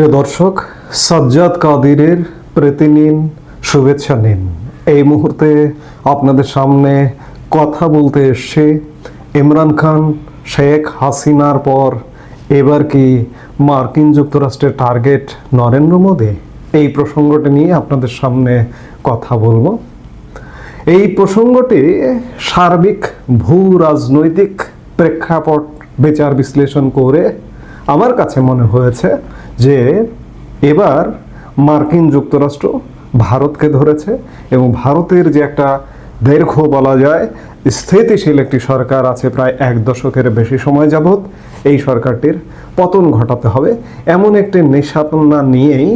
প্রিয় দর্শক, সাজ্জাদ কাদিরের প্রীতি নিন শুভেচ্ছা নিন। এই মুহূর্তে আপনাদের সামনে কথা বলতে এসছে ইমরান খান, শেখ হাসিনার পর এবার কি মার্কিন যুক্তরাষ্ট্রের টার্গেট নরেন্দ্র মোদী? এই প্রসঙ্গটি নিয়ে আপনাদের সামনে কথা বলব। এই প্রসঙ্গটি সার্বিক ভূ রাজনৈতিক প্রেক্ষাপট বিচার বিশ্লেষণ করে আমার কাছে মনে হয়েছে যে এবার মার্কিন যুক্তরাষ্ট্র ভারতকে ধরেছে এবং ভারতের যে একটা দীর্ঘ বলা যায় স্থিতিশীল একটি সরকার আছে প্রায় এক দশকের বেশি সময় যাবৎ, এই সরকারটির পতন ঘটাতে হবে। এমন একটি নিশাপনা নিয়েই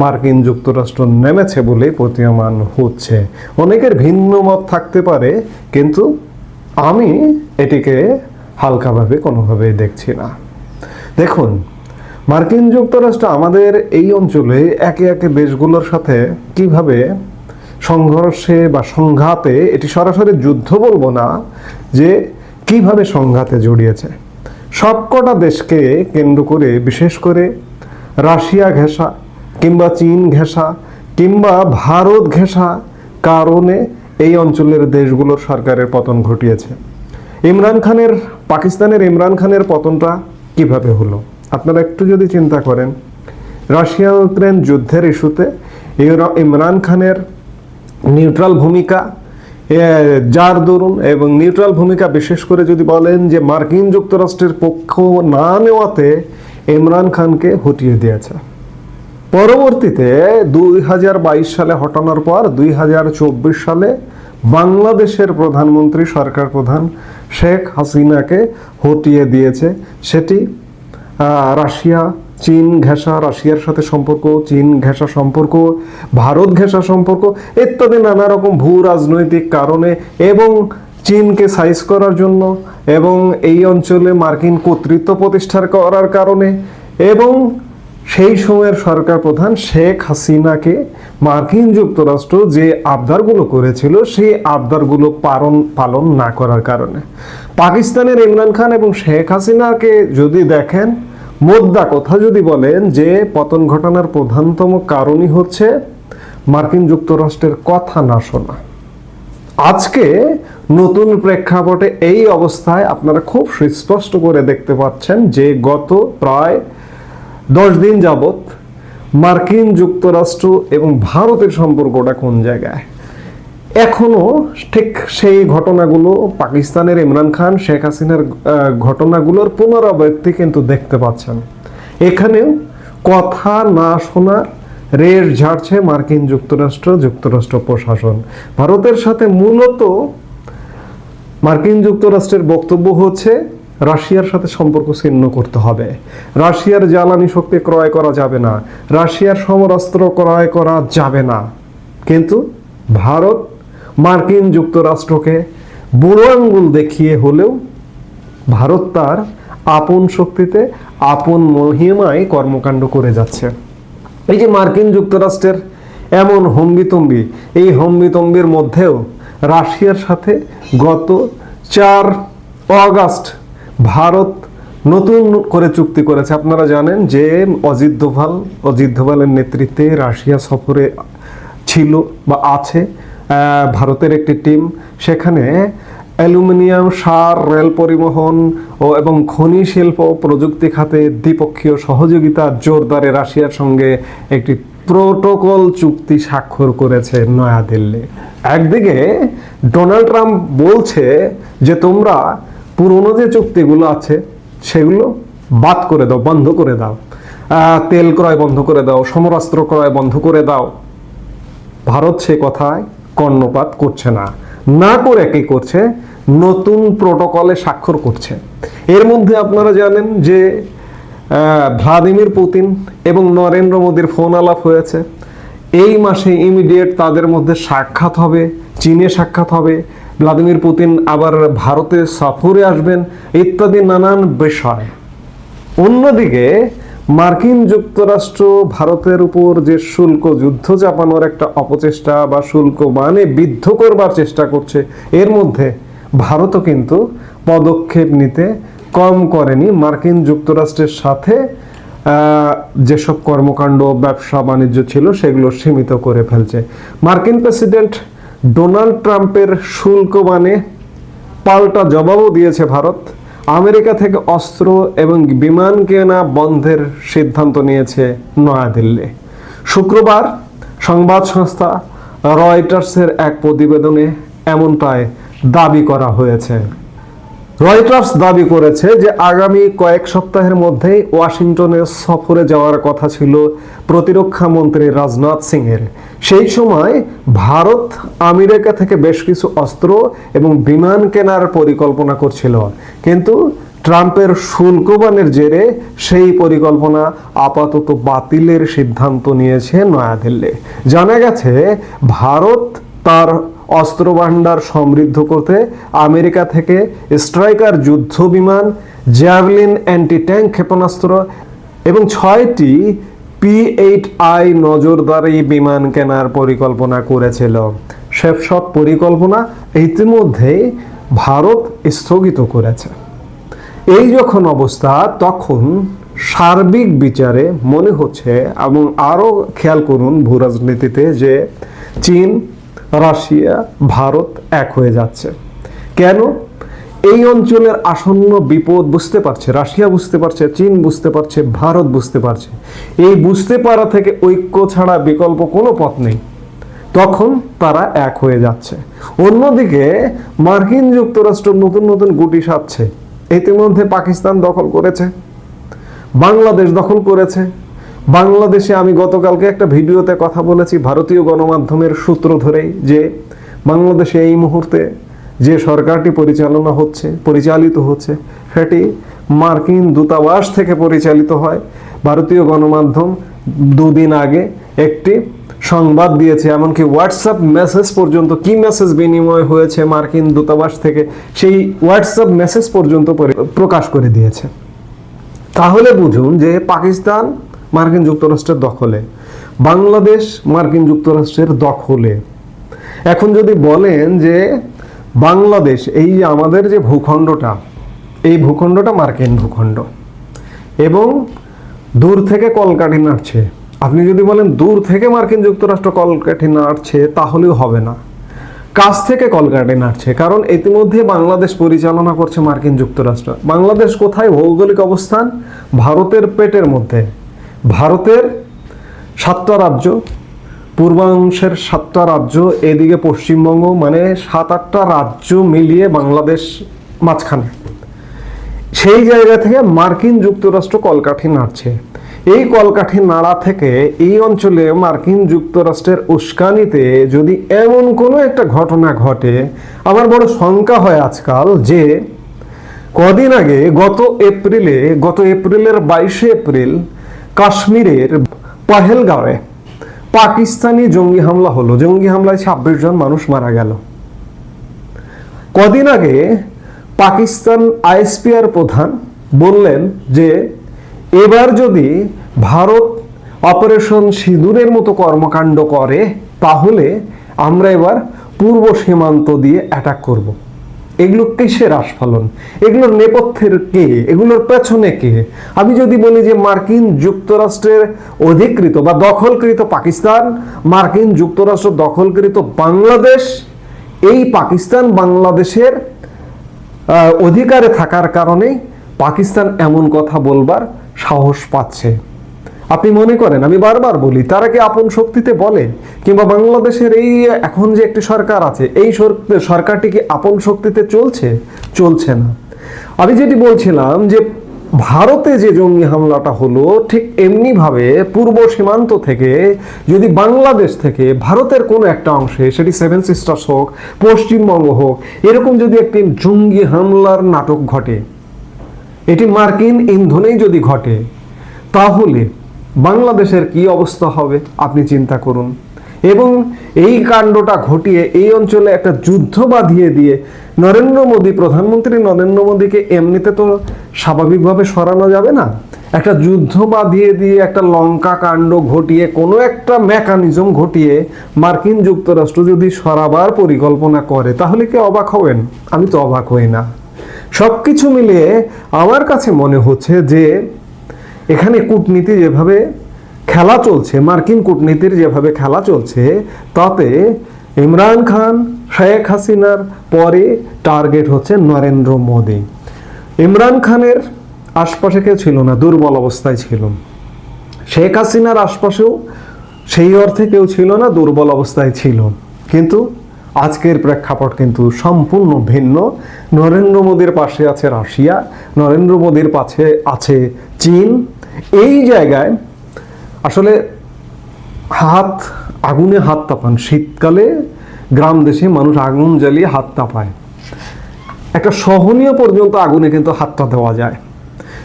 মার্কিন যুক্তরাষ্ট্র নেমেছে বলে প্রতীয়মান হচ্ছে। অনেকের ভিন্ন মত থাকতে পারে, কিন্তু আমি এটিকে হালকাভাবে কোনোভাবেই দেখছি না। দেখুন মার্কিন যুক্তরাষ্ট্র আমাদের এই অঞ্চলে একে একে দেশগুলোর সাথে কীভাবে সংঘর্ষে বা সংঘাতে, এটি সরাসরি যুদ্ধ বলব না, যে কীভাবে সংঘাতে জড়িয়েছে। সবকটা দেশকে কেন্দ্র করে, বিশেষ করে রাশিয়া ঘেঁষা, কিংবা চীন ঘেঁষা, কিংবা ভারত ঘেঁষা কারণে এই অঞ্চলের দেশগুলোর সরকারের পতন ঘটিয়েছে। ইমরান খানের, পাকিস্তানের ইমরান খানের পতনটা কীভাবে হলো? আপনারা একটু যদি চিন্তা করেন, রাশিয়া ইউক্রেন যুদ্ধের ইস্যুতে ইমরান খানের নিউট্রাল ভূমিকা যার দরুন এবং নিউট্রাল ভূমিকা বিশেষ করে যদি বলেন যে মার্কিন যুক্তরাষ্ট্রের পক্ষ না নেওয়াতে ইমরান খানকে হটিয়ে দিয়েছে। পরবর্তীতে দুই হাজার বাইশ সালে হটানোর পর দুই হাজার চব্বিশ সালে বাংলাদেশের প্রধানমন্ত্রী, সরকার প্রধান শেখ হাসিনাকে হটিয়ে দিয়েছে। সেটি রাশিয়া, চীন ঘেঁষা, রাশিয়ার সাথে সম্পর্ক, চীন ঘেঁষা সম্পর্ক, ভারত ঘেঁষা সম্পর্ক, ইত্যাদি নানা রকম ভূ রাজনৈতিক কারণে এবং চীনকে সাইজ করার জন্য এবং এই অঞ্চলে মার্কিন কর্তৃত্ব প্রতিষ্ঠা করার কারণে এবং সেই সময়ের সরকার প্রধান শেখ হাসিনাকে মার্কিন যুক্তরাষ্ট্র যে আবদারগুলো করেছিল, সেই আবদারগুলো পালন পালন না করার কারণে। পাকিস্তানের ইমরান খান এবং শেখ হাসিনাকে যদি দেখেন মোদ্দা কথা যদি বলেন যে পতন ঘটনার প্রধানতম কারণই হচ্ছে মার্কিন যুক্তরাষ্ট্রের কথা না শোনা। আজকে নতুন প্রেক্ষাপটে এই অবস্থায় আপনারা খুব সুস্পষ্ট করে দেখতে পাচ্ছেন যে গত প্রায় দশ দিন যাবত মার্কিন যুক্তরাষ্ট্র এবং ভারতের সম্পর্কটা কোন জায়গায়? এখনও ঠিক সেই ঘটনাগুলো পাকিস্তানের ইমরান খান, শেখ হাসিনার ঘটনাগুলোর পুনরাবৃত্তি কিন্তু দেখতে পাচ্ছেন। এখানেও কথা না শোনার রেশ ঝাড়ছে মার্কিন যুক্তরাষ্ট্র যুক্তরাষ্ট্র প্রশাসন। ভারতের সাথে মূলত মার্কিন যুক্তরাষ্ট্রের বক্তব্য হচ্ছে, রাশিয়ার সাথে সম্পর্ক ছিন্ন করতে হবে। রাশিয়ার জ্বালানি শক্তি ক্রয় করা যাবে না, রাশিয়ার সমরাস্ত্র ক্রয় করা যাবে না। কিন্তু ভারত মার্কিন যুক্তরাষ্ট্রকে বুড়ো আঙ্গুল দেখিয়ে হলেও ভারত তার আপন শক্তিতে, আপন মহিমায় কর্মকাণ্ড করে যাচ্ছে। এই যে মার্কিন যুক্তরাষ্ট্রের এমন হম্বিতম্বি, এই হম্বিতম্বির মধ্যেও রাশিয়ার সাথে গত চার অগাস্ট ভারত নতুন করে চুক্তি করেছে। আপনারা জানেন যে অজিত দোভাল, অজিত দোভালের নেতৃত্বে রাশিয়া সফরে ছিল বা আছে। ভারতের একটি টিম। সেখানে অ্যালুমিনিয়াম সার, রেল পরিবহন ও এবং খনি শিল্প প্রযুক্তি খাতে দ্বিপক্ষীয় সহযোগিতা জোরদারে রাশিয়ার সঙ্গে একটি প্রোটোকল চুক্তি স্বাক্ষর করেছে নয়াদিল্লি। একদিকে ডোনাল্ড ট্রাম্প বলছে যে, তোমরা পুরনো যে চুক্তিগুলো আছে, সেগুলো বাদ করে দাও, বন্ধ করে দাও। তেল ক্রয় বন্ধ করে দাও, সমরাস্ত্র ক্রয় বন্ধ করে দাও। ভারত সে কথায় কর্ণপাত করছে না। না করে কি করছে? নতুন প্রোটোকলে স্বাক্ষর করছে। এর মধ্যে আপনারা জানেন যে ভ্লাদিমির পুতিন এবং নরেন্দ্র মোদীর ফোন আলাপ হয়েছে। এই মাসে ইমিডিয়েট তাদের মধ্যে সাক্ষাৎ হবে, চীনে সাক্ষাৎ হবে। ভ্লাদিমির পুতিন আবার ভারতে সফরে আসবেন, ইত্যাদি নানান বিষয়। অন্যদিকে মার্কিন যুক্তরাষ্ট্র ভারতের উপর যে শুল্ক যুদ্ধ চাপানোর একটা অপচেষ্টা বা শুল্ক মানে বিদ্ধ করবার চেষ্টা করছে, এর মধ্যে ভারতও কিন্তু পদক্ষেপ নিতে কম করেনি। মার্কিন যুক্তরাষ্ট্রের সাথে যেসব কর্মকাণ্ড, ব্যবসা বাণিজ্য ছিল সেগুলো সীমিত করে ফেলছে। মার্কিন প্রেসিডেন্ট ডোনাল্ড ট্রাম্পের শুল্ক মানে পাল্টা জবাবও দিয়েছে ভারত। আমেরিকা থেকে অস্ত্র এবং বিমান কেনা বন্ধের সিদ্ধান্ত নিয়েছে নয়াদিল্লি। শুক্রবার সংবাদ সংস্থা রয়টার্সের এক প্রতিবেদনে এমনটাই দাবি করা হয়েছে। রয়টার্স দাবি করেছে যে আগামী কয়েক সপ্তাহের মধ্যেই ওয়াশিংটনে সফরে যাওয়ার কথা ছিল প্রতিরক্ষা মন্ত্রী রাজনাথ সিং এর সেই সময় ভারত আমেরিকা থেকে বেশ কিছু অস্ত্র এবং বিমান কেনার পরিকল্পনা করছিল। কিন্তু ট্রাম্পের শুল্কবানের জেরে সেই পরিকল্পনা আপাতত বাতিলের সিদ্ধান্ত নিয়েছে নয়াদিল্লি। জানা গেছে, ভারত তার অস্ত্র ভাণ্ডার সমৃদ্ধ করতে আমেরিকা থেকে স্ট্রাইকার যুদ্ধ বিমান জ্যাভলিন অ্যান্টি ট্যাঙ্ক ক্ষেপণাস্ত্র এবং ছয়টি পি এইট আই নজরদারি বিমান কেনার পরিকল্পনা করেছিল। সব সব পরিকল্পনা ইতিমধ্যেই ভারত স্থগিত করেছে। এই যখন অবস্থা, তখন সার্বিক বিচারে মনে হচ্ছে এবং আরও খেয়াল করুন ভূরাজনীতিতে যে চীন রাশিয়া, ভারত এক হয়ে যাচ্ছে। কেন? এই অঞ্চলের আসন্ন বিপদ বুঝতে পারছে, রাশিয়া বুঝতে পারছে, চীন বুঝতে পারছে, ভারত বুঝতে পারছে। এই বুঝতে পারা থেকে ঐক্য ছাড়া বিকল্প কোনো পথ নেই। তখন তারা এক হয়ে যাচ্ছে। অন্যদিকে, মার্কিন যুক্তরাষ্ট্র নতুন নতুন গুটি সাচ্ছে ইতিমধ্যে পাকিস্তান দখল করেছে। বাংলাদেশ দখল করেছে। বাংলাদেশে আমি গতকালকে একটা ভিডিওতে কথা বলেছি ভারতীয় গণমাধ্যমের সূত্র ধরেই যে বাংলাদেশে এই মুহূর্তে যে সরকারটি পরিচালনা হচ্ছে, পরিচালিত হচ্ছে, সেটি মার্কিন দূতাবাস থেকে পরিচালিত হয়। ভারতীয় গণমাধ্যম দুদিন আগে একটি সংবাদ দিয়েছে, এমনকি হোয়াটসঅ্যাপ মেসেজ পর্যন্ত কি মেসেজ বিনিময় হয়েছে মার্কিন দূতাবাস থেকে, সেই হোয়াটসঅ্যাপ মেসেজ পর্যন্ত প্রকাশ করে দিয়েছে। তাহলে বুঝুন যে পাকিস্তান মার্কিন যুক্তরাষ্ট্রের দখলে। বাংলাদেশ মার্কিন যুক্তরাষ্ট্রের দখলে। এখন যদি বলেন যে বাংলাদেশ, এই যে আমাদের যে ভূখণ্ডটা, এই ভূখণ্ডটা মার্কিন ভূখণ্ড। এবং দূর থেকে কলকাঠি নাড়ছে। আপনি যদি বলেন দূর থেকে মার্কিন যুক্তরাষ্ট্র কলকাঠি নাড়ছে, তাহলেও হবে না। কাছ থেকে কলকাঠি নাড়ছে, কারণ ইতিমধ্যে বাংলাদেশ পরিচালনা করছে মার্কিন যুক্তরাষ্ট্র। বাংলাদেশ কোথায় ভৌগোলিক অবস্থান? ভারতের পেটের মধ্যে। ভারতের সাতটা রাজ্য, পূর্বাংশের সাতটা রাজ্য, এদিকে পশ্চিমবঙ্গ মানে সাত আটটা রাজ্য মিলিয়ে বাংলাদেশ মাঝখানে। সেই জায়গা থেকে মার্কিন যুক্তরাষ্ট্র কলকাঠি নাড়ছে। এই কলকাঠি নাড়া থেকে এই অঞ্চলে মার্কিন যুক্তরাষ্ট্রের উস্কানিতে যদি এমন কোনো একটা ঘটনা ঘটে, আমার বড় শঙ্কা হয় আজকাল যে কদিন আগে, গত এপ্রিলে, গত এপ্রিলের বাইশে এপ্রিল কাশ্মীরের পাহেলগাঁওয়ে পাকিস্তানি জঙ্গি হামলা হলো জঙ্গি হামলায় ছাব্বিশ জন মানুষ মারা গেল কদিন আগে পাকিস্তান আইএসপিআর প্রধান বললেন যে, এবার যদি ভারত অপারেশন সিঁদুরের মতো কর্মকাণ্ড করে, তাহলে আমরা এবার পূর্ব সীমান্ত দিয়ে অ্যাটাক করব। এগুলো কিসের আস্ফলন? এগুলোর নেপথ্যের কে? এগুলোর পেছনে কে? আমি যদি বলি যে মার্কিন যুক্তরাষ্ট্রের অধিকৃত বা দখলকৃত পাকিস্তান, মার্কিন যুক্তরাষ্ট্র দখলকৃত বাংলাদেশ, এই পাকিস্তান বাংলাদেশের অধিকারে থাকার কারণে পাকিস্তান এমন কথা বলবার সাহস পাচ্ছে। আপনি মনে করেন, আমি বারবার বলি, তারা কি আপন শক্তিতে বলে? কিংবা বাংলাদেশের এই এখন যে একটি সরকার আছে, এই সরকারটি কি আপন শক্তিতে চলছে? চলছে না। আমি যেটি বলছিলাম যে, ভারতে যে জঙ্গি হামলাটা হলো, ঠিক এমনিভাবে পূর্ব সীমান্ত থেকে, যদি বাংলাদেশ থেকে, ভারতের কোনো একটা অংশে, সেটি সেভেন সিস্টার্স হোক, পশ্চিমবঙ্গ হোক, এরকম যদি একটি জঙ্গি হামলার নাটক ঘটে, এটি মার্কিন ইন্ধনেই যদি ঘটে, তাহলে বাংলাদেশের কি অবস্থা হবে, আপনি চিন্তা করুন। এবং এই কাণ্ডটা ঘটিয়ে, এই অঞ্চলে একটা যুদ্ধ বাঁধিয়ে দিয়ে নরেন্দ্র মোদী, প্রধানমন্ত্রী নরেন্দ্র মোদীকে এমনিতে তো স্বাভাবিকভাবে সরানো যাবে না। একটা যুদ্ধ বাঁধিয়ে দিয়ে একটা লঙ্কা কাণ্ড ঘটিয়ে, কোনো একটা মেকানিজম ঘটিয়ে মার্কিন যুক্তরাষ্ট্র যদি সরাবার পরিকল্পনা করে, তাহলে কি অবাক হবেন? আমি তো অবাক হই না। সব কিছু মিলিয়ে আমার কাছে মনে হচ্ছে যে এখানে কূটনীতি যেভাবে খেলা চলছে, মার্কিন কূটনীতির যেভাবে খেলা চলছে, তাতে ইমরান খান, শেখ হাসিনার পরে টার্গেট হচ্ছে নরেন্দ্র মোদী। ইমরান খানের আশপাশে কেউ ছিল না, দুর্বল অবস্থায় ছিল। শেখ হাসিনার আশপাশেও সেই অর্থে কেউ ছিল না, দুর্বল অবস্থায় ছিল। কিন্তু আজকের প্রেক্ষাপট কিন্তু সম্পূর্ণ ভিন্ন। নরেন্দ্র মোদীর পাশে আছে রাশিয়া, নরেন্দ্র মোদীর পাশে আছে চীন। এই জায়গায় আসলে হাত, আগুনে হাত তাপান। শীতকালে গ্রাম দেশে মানুষ আগুন জ্বালিয়ে হাত তাপায়। একটা সহনীয় পর্যন্ত আগুনে কিন্তু হাতটা দেওয়া যায়।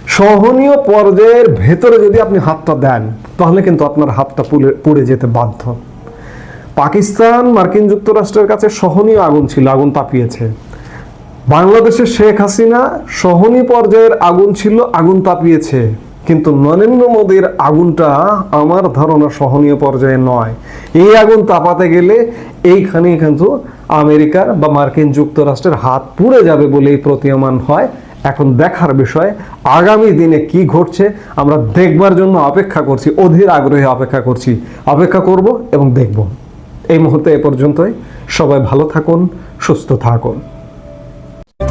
সহনীয় পর্যায়ের ভেতরে যদি আপনি হাতটা দেন, তাহলে কিন্তু আপনার হাতটা পুড়ে পুড়ে যেতে বাধ্য। পাকিস্তান, মার্কিন যুক্তরাষ্ট্রের কাছে সহনীয় আগুন ছিল, আগুন তাপিয়েছে। বাংলাদেশের শেখ হাসিনা সহনীয় পর্যায়ের আগুন ছিল, আগুন তাপিয়েছে। কিন্তু নরেন্দ্র মোদীর আগুনটা আমার ধারণা সহনীয় পর্যায়ে নয়। এই আগুন তাপাতে গেলে এইখানে কিন্তু আমেরিকার বা মার্কিন যুক্তরাষ্ট্রের হাত পুড়ে যাবে বলেই প্রতীয়মান হয়। এখন দেখার বিষয়, আগামী দিনে কি ঘটছে, আমরা দেখবার জন্য অপেক্ষা করছি, অধীর আগ্রহে অপেক্ষা করছি। অপেক্ষা করব এবং দেখব। এই মুহূর্তে এ পর্যন্তই। সবাই ভালো থাকুন, সুস্থ থাকুন।